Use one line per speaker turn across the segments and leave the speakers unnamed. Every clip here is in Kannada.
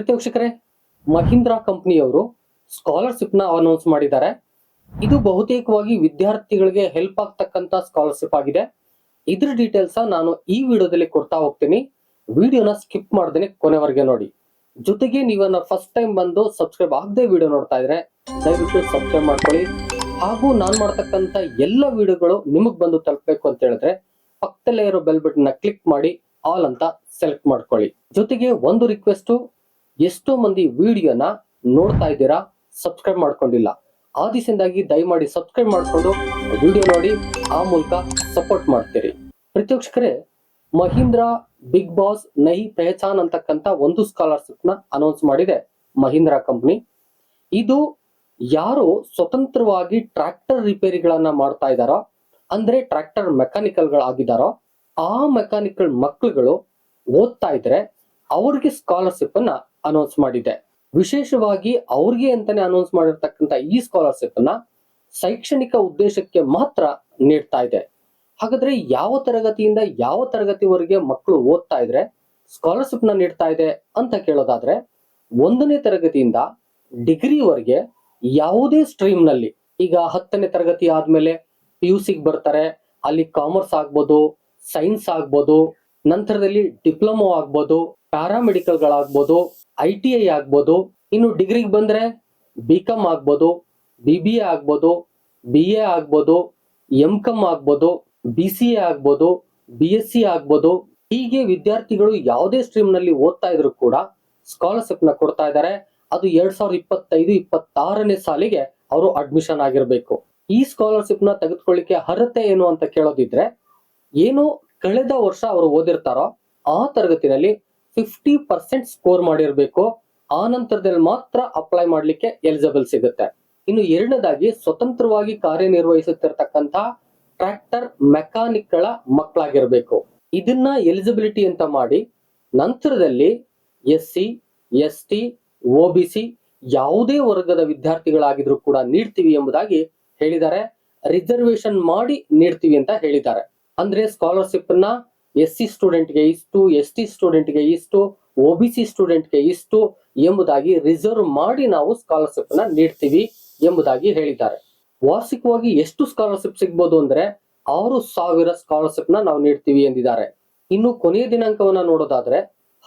ಪ್ರೀತಿ ವೀಕ್ಷಕರೇ ಮಹೀಂದ್ರಾ ಕಂಪ್ನಿಯವರು ಸ್ಕಾಲರ್ಶಿಪ್ನ ಅನೌನ್ಸ್ ಮಾಡಿದ್ದಾರೆ. ಇದು ಬಹುತೇಕವಾಗಿ ವಿದ್ಯಾರ್ಥಿಗಳಿಗೆ ಹೆಲ್ಪ್ ಆಗ್ತಕ್ಕಂತ ಸ್ಕಾಲರ್ಶಿಪ್ ಆಗಿದೆ. ಇದ್ರ ಡೀಟೇಲ್ಸ್ ನಾನು ಈ ವಿಡಿಯೋದಲ್ಲಿ ಕೊಡ್ತಾ ಹೋಗ್ತೀನಿ. ವಿಡಿಯೋನ ಸ್ಕಿಪ್ ಮಾಡ್ದೇನೆ ಕೊನೆವರೆಗೆ ನೋಡಿ. ಜೊತೆಗೆ ನೀವನ್ನ ಫಸ್ಟ್ ಟೈಮ್ ಬಂದು ಸಬ್ಸ್ಕ್ರೈಬ್ ಆಗದೆ ವಿಡಿಯೋ ನೋಡ್ತಾ ಇದ್ರೆ, ದಯವಿಟ್ಟು ಸಬ್ಸ್ಕ್ರೈಬ್ ಮಾಡ್ಕೊಳ್ಳಿ. ಹಾಗೂ ನಾನು ಮಾಡ್ತಕ್ಕಂತ ಎಲ್ಲ ವಿಡಿಯೋಗಳು ನಿಮಗ್ ಬಂದು ತಲುಪಬೇಕು ಅಂತ ಹೇಳಿದ್ರೆ, ಪಕ್ಕದಲ್ಲೇ ಇರೋ ಬೆಲ್ ಬಟನ್ ಕ್ಲಿಕ್ ಮಾಡಿ ಆಲ್ ಅಂತ ಸೆಲೆಕ್ಟ್ ಮಾಡ್ಕೊಳ್ಳಿ. ಜೊತೆಗೆ ಒಂದು ರಿಕ್ವೆಸ್ಟ್ ಎಷ್ಟೋ ಮಂದಿ ವಿಡಿಯೋನ ನೋಡ್ತಾ ಇದ್ದೀರಾ, ಸಬ್ಸ್ಕ್ರೈಬ್ ಮಾಡ್ಕೊಂಡಿಲ್ಲ. ಆ ದಯಮಾಡಿ ಸಬ್ಸ್ಕ್ರೈಬ್ ಮಾಡ್ಕೊಂಡು ವಿಡಿಯೋ ನೋಡಿ, ಆ ಮೂಲಕ ಸಪೋರ್ಟ್ ಮಾಡ್ತೀರಿ. ಪ್ರತ್ಯಕ್ಷಕರೇ ಮಹೀಂದ್ರಾ ಬಿಗ್ ಬಾಸ್ ನಹಿ ಪೆಹಚಾನ್ ಅಂತಕ್ಕಂತ ಒಂದು ಸ್ಕಾಲರ್ಶಿಪ್ನ ಅನೌನ್ಸ್ ಮಾಡಿದೆ ಮಹೀಂದ್ರಾ ಕಂಪನಿ ಇದು ಯಾರು ಸ್ವತಂತ್ರವಾಗಿ ಟ್ರ್ಯಾಕ್ಟರ್ ರಿಪೇರಿಗಳನ್ನ ಮಾಡ್ತಾ ಇದ್ದಾರೋ, ಅಂದ್ರೆ ಟ್ರ್ಯಾಕ್ಟರ್ ಮೆಕ್ಯಾನಿಕಲ್ ಗಳಾಗಿದ್ದಾರೋ ಆ ಮೆಕ್ಯಾನಿಕಲ್ ಮಕ್ಕಳುಗಳು ಓದ್ತಾ ಇದ್ರೆ ಅವ್ರಿಗೆ ಸ್ಕಾಲರ್ಶಿಪ್ ಅನ್ನ ಅನೌನ್ಸ್ ಮಾಡಿದೆ. ವಿಶೇಷವಾಗಿ ಅವ್ರಿಗೆ ಅಂತಾನೆ ಅನೌನ್ಸ್ ಮಾಡಿರ್ತಕ್ಕಂಥ ಈ ಸ್ಕಾಲರ್ಶಿಪ್ ಅನ್ನ ಶೈಕ್ಷಣಿಕ ಉದ್ದೇಶಕ್ಕೆ ಮಾತ್ರ ನೀಡ್ತಾ ಇದೆ. ಹಾಗಾದ್ರೆ ಯಾವ ತರಗತಿಯಿಂದ ಯಾವ ತರಗತಿವರೆಗೆ ಮಕ್ಕಳು ಓದ್ತಾ ಇದ್ರೆ ಸ್ಕಾಲರ್ಶಿಪ್ನ ನೀಡ್ತಾ ಇದೆ ಅಂತ ಕೇಳೋದಾದ್ರೆ ಒಂದನೇ ತರಗತಿಯಿಂದ ಡಿಗ್ರಿವರೆಗೆ ಯಾವುದೇ ಸ್ಟ್ರೀಮ್ನಲ್ಲಿ ಈಗ ಹತ್ತನೇ ತರಗತಿ ಆದ್ಮೇಲೆ ಪಿ ಯು ಸಿಗ್ ಬರ್ತಾರೆ, ಅಲ್ಲಿ ಕಾಮರ್ಸ್ ಆಗ್ಬೋದು ಸೈನ್ಸ್ ಆಗ್ಬೋದು, ನಂತರದಲ್ಲಿ ಡಿಪ್ಲೊಮೊ ಆಗ್ಬೋದು ಪ್ಯಾರಾಮೆಡಿಕಲ್ ಗಳಾಗ್ಬೋದು ಐ ಟಿ ಐ ಆಗ್ಬೋದು, ಇನ್ನು ಡಿಗ್ರಿಗೆ ಬಂದರೆ ಬಿ ಕಾಮ್ ಆಗ್ಬೋದು ಬಿ ಬಿ ಎ ಆಗ್ಬೋದು ಬಿ ಎ ಆಗ್ಬೋದು ಎಂ ಕಾಮ್ ಆಗ್ಬೋದು ಬಿ ಸಿ ಎ ಆಗ್ಬೋದು ಬಿ ಎಸ್ ಸಿ ಆಗ್ಬೋದು. ಹೀಗೆ ವಿದ್ಯಾರ್ಥಿಗಳು ಯಾವುದೇ ಸ್ಟ್ರೀಮ್ನಲ್ಲಿ ಓದ್ತಾ ಇದ್ರು ಕೂಡ ಸ್ಕಾಲರ್ಶಿಪ್ನ ಕೊಡ್ತಾ ಇದ್ದಾರೆ. ಅದು ಎರಡ್ ಸಾವಿರದ ಇಪ್ಪತ್ತೈದು, ಇಪ್ಪತ್ತಾರನೇ ಸಾಲಿಗೆ ಅವರು ಅಡ್ಮಿಷನ್ ಆಗಿರಬೇಕು. ಈ ಸ್ಕಾಲರ್ಶಿಪ್ನ ತೆಗೆದುಕೊಳ್ಳಿಕ್ಕೆ ಅರ್ಹತೆ ಏನು ಅಂತ ಕೇಳೋದಿದ್ರೆ, ಏನು ಕಳೆದ ವರ್ಷ ಅವರು ಓದಿರ್ತಾರೋ ಆ ತರಗತಿನಲ್ಲಿ ಫಿಫ್ಟಿ ಪರ್ಸೆಂಟ್ ಸ್ಕೋರ್ ಮಾಡಿರ್ಬೇಕು. ಆ ನಂತರದಲ್ಲಿ ಮಾತ್ರ ಅಪ್ಲೈ ಮಾಡಲಿಕ್ಕೆ ಎಲಿಜಿಬಲ್ ಸಿಗುತ್ತೆ. ಇನ್ನು ಎರಡನೇದಾಗಿ ಸ್ವತಂತ್ರವಾಗಿ ಕಾರ್ಯನಿರ್ವಹಿಸುತ್ತಿರತಕ್ಕಂತ ಟ್ರ್ಯಾಕ್ಟರ್ ಮೆಕ್ಯಾನಿಕ್ಗಳ ಮಕ್ಕಳಾಗಿರ್ಬೇಕು. ಇದನ್ನ ಎಲಿಜಿಬಿಲಿಟಿ ಅಂತ ಮಾಡಿ ನಂತರದಲ್ಲಿ S C S T O B C ಯಾವುದೇ ವರ್ಗದ ವಿದ್ಯಾರ್ಥಿಗಳಾಗಿದ್ರು ಕೂಡ ನೀಡ್ತೀವಿ ಎಂಬುದಾಗಿ ಹೇಳಿದ್ದಾರೆ. ರಿಸರ್ವೇಶನ್ ಮಾಡಿ ನೀಡ್ತೀವಿ ಅಂತ ಹೇಳಿದ್ದಾರೆ. ಅಂದ್ರೆ ಸ್ಕಾಲರ್ಶಿಪ್ ಎಸ್ ಸಿ ಸ್ಟೂಡೆಂಟ್ಗೆ ಇಷ್ಟು, ಎಸ್ ಟಿ ಸ್ಟೂಡೆಂಟ್ಗೆ ಇಷ್ಟು ಒ ಬಿ ಸಿ ಸ್ಟೂಡೆಂಟ್ಗೆ ಇಷ್ಟು ಎಂಬುದಾಗಿ ರಿಸರ್ವ್ ಮಾಡಿ ನಾವು ಸ್ಕಾಲರ್ಶಿಪ್ನ ನೀಡ್ತೀವಿ ಎಂಬುದಾಗಿ ಹೇಳಿದ್ದಾರೆ. ವಾರ್ಷಿಕವಾಗಿ ಎಷ್ಟು ಸ್ಕಾಲರ್ಶಿಪ್ ಸಿಗ್ಬೋದು ಅಂದ್ರೆ ಆರು ಸಾವಿರ ಸ್ಕಾಲರ್ಶಿಪ್ನ ನಾವು ನೀಡ್ತೀವಿ ಎಂದಿದ್ದಾರೆ. ಇನ್ನು ಕೊನೆಯ ದಿನಾಂಕವನ್ನ ನೋಡೋದಾದ್ರೆ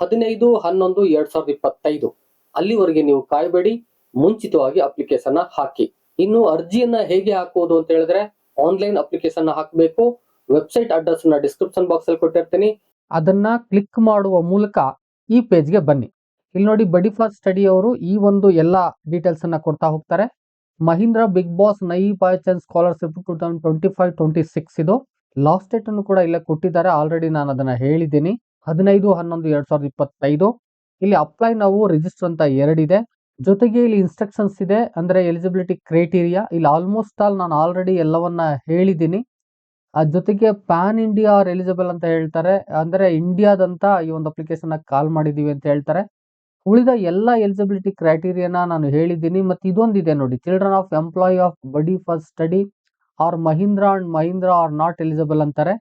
ಹದಿನೈದು, ಹನ್ನೊಂದು, ಎರಡ್ ಸಾವಿರದ ಇಪ್ಪತ್ತೈದು. ಅಲ್ಲಿವರೆಗೆ ನೀವು ಕಾಯಬೇಡಿ, ಮುಂಚಿತವಾಗಿ ಅಪ್ಲಿಕೇಶನ್ ಹಾಕಿ. ಇನ್ನು ಅರ್ಜಿಯನ್ನ ಹೇಗೆ ಹಾಕುವುದು ಅಂತ ಹೇಳಿದ್ರೆ ಆನ್ಲೈನ್ ಅಪ್ಲಿಕೇಶನ್ ಹಾಕಬೇಕು ವೆಬ್ಸೈಟ್ ಅಡ್ರೆಸ್ನ ಡಿಸ್ಕ್ರಿಪ್ಷನ್ ಬಾಕ್ಸ್ ಅಲ್ಲಿ ಕೊಟ್ಟಿರ್ತೀನಿ. ಅದನ್ನ ಕ್ಲಿಕ್ ಮಾಡುವ ಮೂಲಕ ಈ ಪೇಜ್ಗೆ ಬನ್ನಿ. ಇಲ್ಲಿ ನೋಡಿ ಬಡಿ ಫಾಸ್ಟ್ ಸ್ಟಡಿ ಅವರು ಈ ಒಂದು ಎಲ್ಲ ಡೀಟೇಲ್ಸ್ ಅನ್ನ ಕೊಡ್ತಾ ಹೋಗ್ತಾರೆ. ಮಹೀಂದ್ರ ಬಿಗ್ ಬಾಸ್ ನೈ ಬಾಯ್ಚನ್ scholarship two thousand twenty five twenty six ಇದು. ಲಾಸ್ಟ್ ಡೇಟ್ ಅನ್ನು ಕೂಡ ಇಲ್ಲೇ ಕೊಟ್ಟಿದ್ದಾರೆ. ಆಲ್ರೆಡಿ ನಾನು ಅದನ್ನ ಹೇಳಿದ್ದೀನಿ. ಹದಿನೈದು, ಹನ್ನೊಂದು, ಎರಡ್ ಸಾವಿರದ ಇಪ್ಪತ್ತೈದು. ಇಲ್ಲಿ ಅಪ್ಲೈ ನಾವು ರಿಜಿಸ್ಟರ್ ಅಂತ ಎರಡಿದೆ ಜೊತೆಗೆ ಇಲ್ಲಿ ಇನ್ಸ್ಟ್ರಕ್ಷನ್ಸ್ ಇದೆ. ಅಂದ್ರೆ ಎಲಿಜಿಬಿಲಿಟಿ ಕ್ರೈಟೀರಿಯಾ ಇಲ್ಲಿ ಆಲ್ಮೋಸ್ಟ್ ಆಲ್ ನಾನು ಆಲ್ರೆಡಿ ಎಲ್ಲವನ್ನ ಹೇಳಿದ್ದೀನಿ. ಜೊತೆಗೆ ಪ್ಯಾನ್ ಇಂಡಿಯಾ ಎಲಿಜಿಬಲ್ ಅಂತ ಹೇಳ್ತಾರೆ. ಅಂದ್ರೆ ಇಂಡಿಯಾದಂತ ಈ ಒಂದು ಅಪ್ಲಿಕೇಶನ್ ಕಾಲ್ ಮಾಡಿದೀವಿ ಅಂತ ಹೇಳ್ತಾರೆ. ಉಳಿದ ಎಲ್ಲ ಎಲಿಜಿಬಿಲಿಟಿ ಕ್ರೈಟೀರಿಯಾನ ನಾನು ಹೇಳಿದ್ದೀನಿ. ಮತ್ತೆ ಇದೊಂದಿದೆ ನೋಡಿ. Children of employee of buddy for study or Mahindra and Mahindra are not eligible ಅಂತಾರೆ.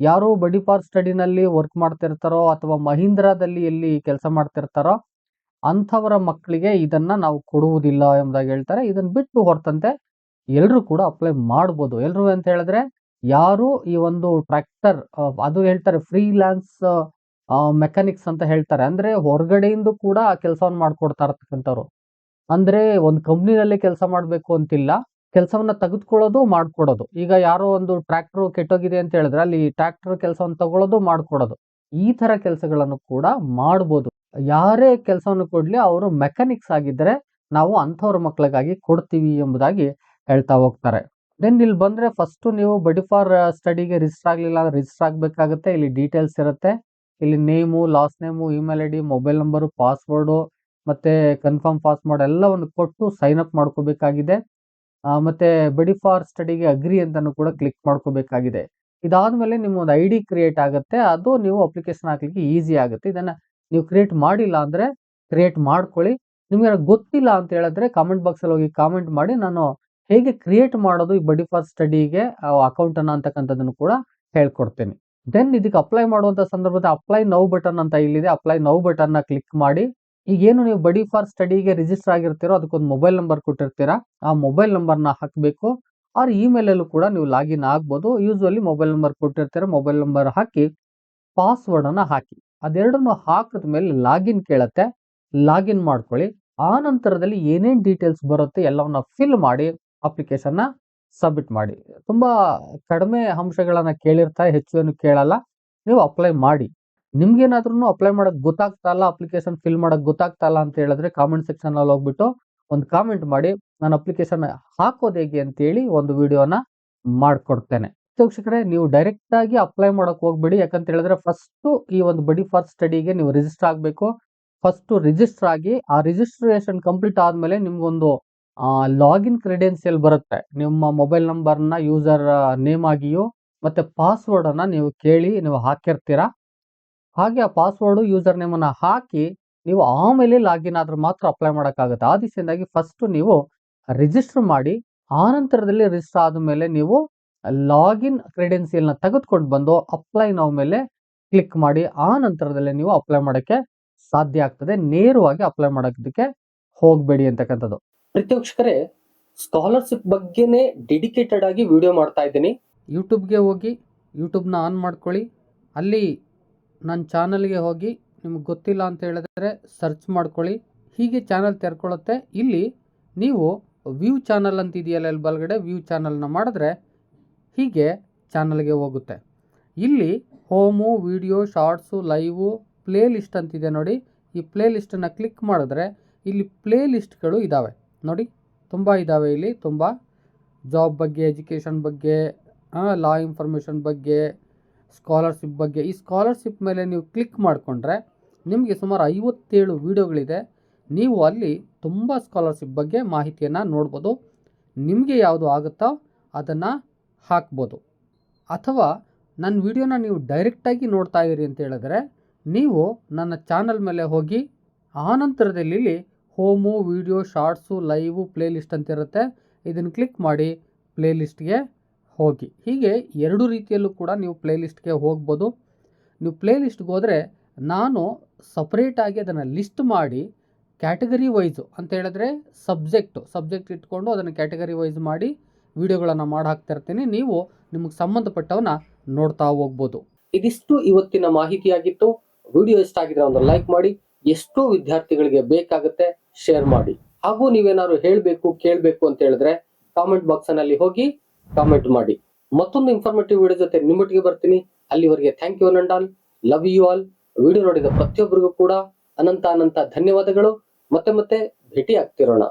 ಯಾರು ಬಡಿ ಫಾರ್ ಸ್ಟಡಿನಲ್ಲಿ ವರ್ಕ್ ಮಾಡ್ತಿರ್ತಾರೋ ಅಥವಾ ಮಹೀಂದ್ರಾದಲ್ಲಿ ಎಲ್ಲಿ ಕೆಲಸ ಮಾಡ್ತಿರ್ತಾರೋ ಅಂಥವರ ಮಕ್ಕಳಿಗೆ ಇದನ್ನ ನಾವು ಕೊಡುವುದಿಲ್ಲ ಎಂಬುದಾಗಿ ಹೇಳ್ತಾರೆ. ಇದನ್ನ ಬಿಟ್ಟು ಹೊರತಂತೆ ಎಲ್ಲರೂ ಕೂಡ ಅಪ್ಲೈ ಮಾಡ್ಬೋದು. ಎಲ್ಲರೂ ಅಂತ ಹೇಳಿದ್ರೆ ಯಾರು ಈ ಒಂದು ಟ್ರ್ಯಾಕ್ಟರ್ ಅದು ಹೇಳ್ತಾರೆ ಫ್ರೀಲ್ಯಾನ್ಸ್ ಮೆಕ್ಯಾನಿಕ್ಸ್ ಅಂತ ಹೇಳ್ತಾರೆ. ಅಂದ್ರೆ ಹೊರಗಡೆಯಿಂದ ಕೂಡ ಆ ಕೆಲಸವನ್ನು ಮಾಡ್ಕೊಡ್ತಾ ಇರ್ತಕ್ಕಂಥವ್ರು. ಅಂದ್ರೆ ಒಂದು ಕಂಪ್ನಿನಲ್ಲಿ ಕೆಲಸ ಮಾಡಬೇಕು ಅಂತಿಲ್ಲ. ಕೆಲಸವನ್ನ ತೆಗೆದುಕೊಳ್ಳೋದು, ಮಾಡ್ಕೊಡೋದು. ಈಗ ಯಾರೋ ಒಂದು ಟ್ರ್ಯಾಕ್ಟರ್ ಕೆಟ್ಟೋಗಿದೆ ಅಂತ ಹೇಳಿದ್ರೆ ಅಲ್ಲಿ ಟ್ರ್ಯಾಕ್ಟರ್ ಕೆಲಸವನ್ನು ತಗೊಳ್ಳೋದು, ಮಾಡ್ಕೊಡೋದು. ಈ ತರ ಕೆಲಸಗಳನ್ನು ಕೂಡ ಮಾಡ್ಬೋದು. ಯಾರೇ ಕೆಲಸವನ್ನು ಕೊಡ್ಲಿ, ಅವರು ಮೆಕ್ಯಾನಿಕ್ಸ್ ಆಗಿದ್ರೆ ನಾವು ಅಂಥವ್ರ ಮಕ್ಕಳಿಗಾಗಿ ಕೊಡ್ತೀವಿ ಎಂಬುದಾಗಿ ಹೇಳ್ತಾ ಹೋಗ್ತಾರೆ. ದೆನ್ ಇಲ್ಲಿ ಬಂದರೆ ಫಸ್ಟು ನೀವು ಬಡಿ ಫಾರ್ ಸ್ಟಡಿಗೆ ರಿಜಿಸ್ಟರ್ ಆಗಲಿಲ್ಲ ಅಂದ್ರೆ ರಿಜಿಸ್ಟರ್ ಆಗಬೇಕಾಗುತ್ತೆ. ಇಲ್ಲಿ ಡೀಟೇಲ್ಸ್ ಇರುತ್ತೆ. ಇಲ್ಲಿ name last name email I D mobile number password ಮತ್ತು ಕನ್ಫರ್ಮ್ ಪಾಸ್ವರ್ಡ್ ಎಲ್ಲವನ್ನು ಕೊಟ್ಟು ಸೈನ್ ಅಪ್ ಮಾಡ್ಕೋಬೇಕಾಗಿದೆ. ಮತ್ತು ಬಡಿ ಫಾರ್ ಸ್ಟಡಿಗೆ ಅಗ್ರಿ ಅಂತಲೂ ಕೂಡ ಕ್ಲಿಕ್ ಮಾಡ್ಕೋಬೇಕಾಗಿದೆ. ಇದಾದ್ಮೇಲೆ ನಿಮ್ಮ ಒಂದು ಐ ಡಿ ಕ್ರಿಯೇಟ್ ಆಗುತ್ತೆ. ಅದು ನೀವು ಅಪ್ಲಿಕೇಶನ್ ಹಾಕ್ಲಿಕ್ಕೆ ಈಸಿ ಆಗುತ್ತೆ. ಇದನ್ನು ನೀವು ಕ್ರಿಯೇಟ್ ಮಾಡಿಲ್ಲ ಅಂದರೆ ಕ್ರಿಯೇಟ್ ಮಾಡ್ಕೊಳ್ಳಿ. ನಿಮಗೆ ಗೊತ್ತಿಲ್ಲ ಅಂತ ಹೇಳಿದ್ರೆ ಕಾಮೆಂಟ್ ಬಾಕ್ಸಲ್ಲಿ ಹೋಗಿ ಕಾಮೆಂಟ್ ಮಾಡಿ. ನಾನು ಹೇಗೆ ಕ್ರಿಯೇಟ್ ಮಾಡೋದು ಈ ಬಡಿ ಫಾರ್ ಸ್ಟಡಿಗೆ ಅಕೌಂಟ್ ಅನ್ನ ಅಂತಕ್ಕಂಥದ್ದನ್ನು ಕೂಡ ಹೇಳ್ಕೊಡ್ತೇನೆ. ದೆನ್ ಇದಕ್ಕೆ ಅಪ್ಲೈ ಮಾಡುವಂತ ಸಂದರ್ಭದಲ್ಲಿ ಅಪ್ಲೈ ನೌ ಬಟನ್ ಅಂತ ಇಲ್ಲಿದೆ. ಅಪ್ಲೈ ನೌ ಬಟನ್ನ ಕ್ಲಿಕ್ ಮಾಡಿ ಈಗೇನು ನೀವು ಬಡಿ ಫಾರ್ ಸ್ಟಡಿಗೆ ರಿಜಿಸ್ಟರ್ ಆಗಿರ್ತೀರೋ ಅದಕ್ಕೊಂದು ಮೊಬೈಲ್ ನಂಬರ್ ಕೊಟ್ಟಿರ್ತೀರಾ, ಆ ಮೊಬೈಲ್ ನಂಬರ್ನ ಹಾಕಬೇಕು. ಅವ್ರ ಇಮೇಲಲ್ಲೂ ಕೂಡ ನೀವು ಲಾಗಿನ್ ಆಗ್ಬೋದು. ಯೂಸ್ವಲಿ ಮೊಬೈಲ್ ನಂಬರ್ ಕೊಟ್ಟಿರ್ತೀರ ಮೊಬೈಲ್ ನಂಬರ್ ಹಾಕಿ ಪಾಸ್ವರ್ಡನ್ನು ಹಾಕಿ. ಅದೆರಡನ್ನು ಹಾಕಿದ ಮೇಲೆ ಲಾಗಿನ್ ಕೇಳತ್ತೆ. ಲಾಗಿನ್ ಮಾಡ್ಕೊಳ್ಳಿ. ಆ ನಂತರದಲ್ಲಿ ಏನೇನು ಡೀಟೇಲ್ಸ್ ಬರುತ್ತೆ ಎಲ್ಲವನ್ನ ಫಿಲ್ ಮಾಡಿ ಅಪ್ಲಿಕೇಶನ್ನ ಸಬ್ಮಿಟ್ ಮಾಡಿ. ತುಂಬ ಕಡಿಮೆ ಅಂಶಗಳನ್ನು ಕೇಳಿರ್ತಾ ಹೆಚ್ಚು ಏನು ಕೇಳಲ್ಲ. ನೀವು ಅಪ್ಲೈ ಮಾಡಿ. ನಿಮ್ಗೇನಾದ್ರೂ ಅಪ್ಲೈ ಮಾಡೋಕೆ ಗೊತ್ತಾಗ್ತಾ ಇಲ್ಲ ಅಪ್ಲಿಕೇಶನ್ ಫಿಲ್ ಮಾಡೋಕ್ಕೆ ಗೊತ್ತಾಗ್ತಾ ಇಲ್ಲ ಅಂತ ಹೇಳಿದ್ರೆ ಕಾಮೆಂಟ್ ಸೆಕ್ಷನಲ್ಲಿ ಹೋಗ್ಬಿಟ್ಟು ಒಂದು ಕಾಮೆಂಟ್ ಮಾಡಿ, ನಾನು ಅಪ್ಲಿಕೇಶನ್ ಹಾಕೋದು ಹೇಗೆ? ಅಂತೇಳಿ ಒಂದು ವಿಡಿಯೋನ ಮಾಡ್ಕೊಡ್ತೇನೆ. ವೀಕ್ಷಕರೇ, ನೀವು ಡೈರೆಕ್ಟ್ ಆಗಿ ಅಪ್ಲೈ ಮಾಡೋಕೆ ಹೋಗ್ಬೇಡಿ. ಯಾಕಂತ ಹೇಳಿದ್ರೆ ಫಸ್ಟ್ ಈ ಒಂದು ಬಡಿ ಫಾರ್ ಸ್ಟಡಿಗೆ ನೀವು ರಿಜಿಸ್ಟರ್ ಆಗಬೇಕು. ಫಸ್ಟ್ ರಿಜಿಸ್ಟರ್ ಆಗಿ ಆ ರಿಜಿಸ್ಟ್ರೇಷನ್ ಕಂಪ್ಲೀಟ್ ಆದಮೇಲೆ ನಿಮ್ಗೊಂದು ಲಾಗಿನ್ ಕ್ರೆಡೆನ್ಸಿಯಲ್ ಬರುತ್ತೆ. ನಿಮ್ಮ ಮೊಬೈಲ್ ನಂಬರ್ನ ಯೂಸರ್ ನೇಮ್ ಆಗಿಯೋ ಮತ್ತೆ ಪಾಸ್ವರ್ಡನ್ನು ನೀವು ಕೇಳಿ ನೀವು ಹಾಕಿರ್ತೀರಾ? ಹಾಗೆ ಆ ಪಾಸ್ವರ್ಡು ಯೂಸರ್ ನೇಮ್ ಅನ್ನ ಹಾಕಿ ನೀವು ಆಮೇಲೆ ಲಾಗಿನ್ ಆದ್ರೆ ಮಾತ್ರ ಅಪ್ಲೈ ಮಾಡೋಕ್ಕಾಗುತ್ತೆ. ಆ ದಿಸೆಯಿಂದಾಗಿ ಫಸ್ಟು ನೀವು ರಿಜಿಸ್ಟರ್ ಮಾಡಿ ಆ ನಂತರದಲ್ಲಿ ರಿಜಿಸ್ಟರ್ ಆದಮೇಲೆ ನೀವು ಲಾಗಿನ್ ಕ್ರೆಡೆನ್ಸಿಯಲ್ನ ತೆಗೆದುಕೊಂಡು ಬಂದು ಅಪ್ಲೈ ನಾವು ಮೇಲೆ ಕ್ಲಿಕ್ ಮಾಡಿ ಆ ನಂತರದಲ್ಲಿ ನೀವು ಅಪ್ಲೈ ಮಾಡೋಕ್ಕೆ ಸಾಧ್ಯ ಆಗ್ತದೆ. ನೇರವಾಗಿ ಅಪ್ಲೈ ಮಾಡೋದಕ್ಕೆ ಹೋಗಬೇಡಿ ಅಂತಕ್ಕಂಥದ್ದು. ಪ್ರೀತಿವೀಕ್ಷಕರೇ ಸ್ಕಾಲರ್ಶಿಪ್ ಬಗ್ಗೆನೇ ಡೆಡಿಕೇಟೆಡ್ ಆಗಿ ವಿಡಿಯೋ ಮಾಡ್ತಾ ಇದ್ದೀನಿ. ಯೂಟ್ಯೂಬ್ಗೆ ಹೋಗಿ ಯೂಟ್ಯೂಬ್ನ ಆನ್ ಮಾಡ್ಕೊಳ್ಳಿ. ಅಲ್ಲಿ ನನ್ನ ಚಾನಲ್ಗೆ ಹೋಗಿ, ನಿಮ್ಗೆ ಗೊತ್ತಿಲ್ಲ ಅಂತ ಹೇಳಿದ್ರೆ ಸರ್ಚ್ ಮಾಡ್ಕೊಳ್ಳಿ. ಹೀಗೆ ಚಾನಲ್ ತೆರ್ಕೊಳ್ಳುತ್ತೆ. ಇಲ್ಲಿ ನೀವು ವ್ಯೂ ಚಾನಲ್ ಅಂತ ಇದೆಯಲ್ಲ ಅಲ್ಲಿ ಬಲಗಡೆ ವ್ಯೂ ಚಾನಲ್ನ ಮಾಡಿದ್ರೆ ಹೀಗೆ ಚಾನಲ್ಗೆ ಹೋಗುತ್ತೆ. ಇಲ್ಲಿ home video shorts live playlist ಅಂತಿದೆ ನೋಡಿ. ಈ ಪ್ಲೇ ಲಿಸ್ಟನ್ನು ಕ್ಲಿಕ್ ಮಾಡಿದ್ರೆ ಇಲ್ಲಿ ಪ್ಲೇ ಲಿಸ್ಟ್ಗಳು ಇದ್ದಾವೆ ನೋಡಿ, ತುಂಬ ಇದ್ದಾವೆ ಇಲ್ಲಿ, ತುಂಬ. ಜಾಬ್ ಬಗ್ಗೆ, ಎಜುಕೇಷನ್ ಬಗ್ಗೆ ಲಾ ಇನ್ಫಾರ್ಮೇಷನ್ ಬಗ್ಗೆ, ಸ್ಕಾಲರ್ಶಿಪ್ ಬಗ್ಗೆ. ಈ ಸ್ಕಾಲರ್ಶಿಪ್ ಮೇಲೆ ನೀವು ಕ್ಲಿಕ್ ಮಾಡಿಕೊಂಡ್ರೆ ನಿಮಗೆ ಸುಮಾರು ಐವತ್ತೇಳು ವೀಡಿಯೋಗಳಿದೆ. ನೀವು ಅಲ್ಲಿ ತುಂಬ ಸ್ಕಾಲರ್ಶಿಪ್ ಬಗ್ಗೆ ಮಾಹಿತಿಯನ್ನು ನೋಡ್ಬೋದು. ನಿಮಗೆ ಯಾವುದು ಆಗುತ್ತೋ ಅದನ್ನು ಹಾಕ್ಬೋದು. ಅಥವಾ ನನ್ನ ವಿಡಿಯೋನ ನೀವು ಡೈರೆಕ್ಟಾಗಿ ನೋಡ್ತಾ ಇರಿ ಅಂತ ಹೇಳಿದ್ರೆ ನೀವು ನನ್ನ ಚಾನಲ್ ಮೇಲೆ ಹೋಗಿ ಆನಂತರದಲ್ಲಿ home, video, shorts, live playlist ಅಂತ ಇರುತ್ತೆ ಇದನ್ನು ಕ್ಲಿಕ್ ಮಾಡಿ ಪ್ಲೇ ಲಿಸ್ಟ್ಗೆ ಹೋಗಿ. ಹೀಗೆ ಎರಡು ರೀತಿಯಲ್ಲೂ ಕೂಡ ನೀವು ಪ್ಲೇ ಲಿಸ್ಟ್ಗೆ ಹೋಗ್ಬೋದು. ನೀವು ಪ್ಲೇ ಲಿಸ್ಟ್ಗೆ ಹೋದರೆ ನಾನು ಸಪ್ರೇಟಾಗಿ ಅದನ್ನು ಲಿಸ್ಟ್ ಮಾಡಿ ಕ್ಯಾಟಗರಿ ವೈಸು ಅಂತ ಹೇಳಿದ್ರೆ ಸಬ್ಜೆಕ್ಟು. ಸಬ್ಜೆಕ್ಟ್ ಇಟ್ಕೊಂಡು ಅದನ್ನು ಕ್ಯಾಟಗರಿ ವೈಸ್ ಮಾಡಿ ವಿಡಿಯೋಗಳನ್ನು ಮಾಡಿ ಹಾಕ್ತಾ ಇರ್ತೀನಿ. ನೀವು ನಿಮಗೆ ಸಂಬಂಧಪಟ್ಟವನ್ನ ನೋಡ್ತಾ ಹೋಗ್ಬೋದು. ಇದಿಷ್ಟು ಇವತ್ತಿನ ಮಾಹಿತಿಯಾಗಿತ್ತು. ವಿಡಿಯೋ ಇಷ್ಟ ಆಗಿದ್ರೆ ಒಂದು ಲೈಕ್ ಮಾಡಿ. ಎಷ್ಟೋ ವಿದ್ಯಾರ್ಥಿಗಳಿಗೆ ಬೇಕಾಗುತ್ತೆ ಶೇರ್ ಮಾಡಿ. ಹಾಗೂ ನೀವೇನಾದ್ರು ಹೇಳಬೇಕು, ಕೇಳಬೇಕು ಅಂತ ಹೇಳಿದ್ರೆ ಕಾಮೆಂಟ್ ಬಾಕ್ಸ್ನಲ್ಲಿ ಹೋಗಿ ಕಾಮೆಂಟ್ ಮಾಡಿ. ಮತ್ತೊಂದು ಇನ್ಫಾರ್ಮೇಟಿವ್ ವಿಡಿಯೋ ಜೊತೆ ನಿಮ್ಮೊಟ್ಟಿಗೆ ಬರ್ತೀನಿ. ಅಲ್ಲಿವರೆಗೆ ಥ್ಯಾಂಕ್ ಯು ನಂಡಾಲ್ ಲವ್ ಯು ಆಲ್ ವಿಡಿಯೋ ನೋಡಿದ ಪ್ರತಿಯೊಬ್ಬರಿಗೂ ಕೂಡ ಅನಂತ ಅನಂತ ಧನ್ಯವಾದಗಳು. ಮತ್ತೆ ಮತ್ತೆ ಭೇಟಿ ಆಗ್ತಿರೋಣ